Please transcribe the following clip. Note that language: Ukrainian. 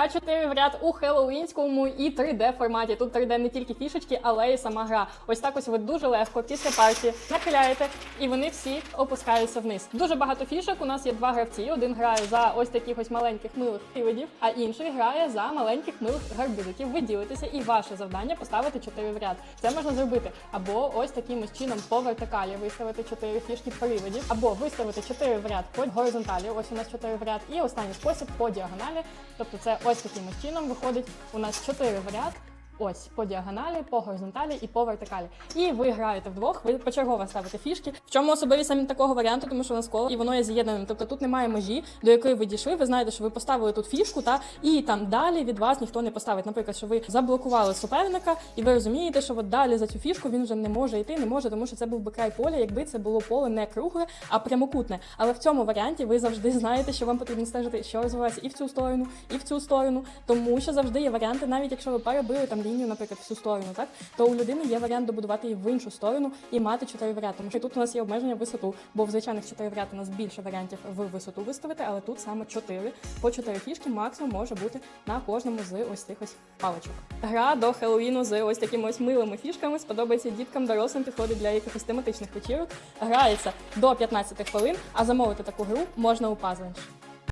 Гра 4 в ряд у хеллоуінському і 3D форматі. Тут 3D не тільки фішечки, але й сама гра. Ось так ось ви дуже легко після партії нахиляєте, і вони всі опускаються вниз. Дуже багато фішок. У нас є два гравці. Один грає за ось таких ось маленьких милих привидів, а інший грає за маленьких милих гарбузиків. Ви ділитеся, і ваше завдання поставити 4 в ряд. Це можна зробити або ось таким ось чином по вертикалі виставити 4 фішки привидів, або виставити 4 в ряд по горизонталі. Ось у нас 4 в ряд, і останній спосіб по діагоналі. Тобто це ось таким чином виходить. У нас 4 в ряд. Ось по діагоналі, по горизонталі і по вертикалі. І ви граєте вдвох, ви почергово ставите фішки. В чому особливість саме такого варіанту, тому що у нас коло і воно є з'єднаним. Тобто тут немає межі, до якої ви дійшли. Ви знаєте, що ви поставили тут фішку, та і там далі від вас ніхто не поставить. Наприклад, що ви заблокували суперника, і ви розумієте, що от далі за цю фішку він вже не може йти, не може, тому що це був би край поля, якби це було поле не кругле, а прямокутне. Але в цьому варіанті ви завжди знаєте, що вам потрібно стежити, що розвивається і в цю сторону, і в цю сторону, тому що завжди є варіанти, навіть якщо ви перебили там лінію, наприклад, в цю сторону, так то у людини є варіант добудувати її в іншу сторону і мати чотири варіанти. Тому що тут у нас є обмеження висоту, бо в звичайних чотири варіанти у нас більше варіантів в висоту виставити, але тут саме чотири. По чотири фішки максимум може бути на кожному з ось цих ось паличок. Гра до Хеллоуіну з ось такими ось милими фішками сподобається діткам, дорослим підходить для якихось тематичних вечірок. Грається до 15 хвилин, а замовити таку гру можна у Puzzle.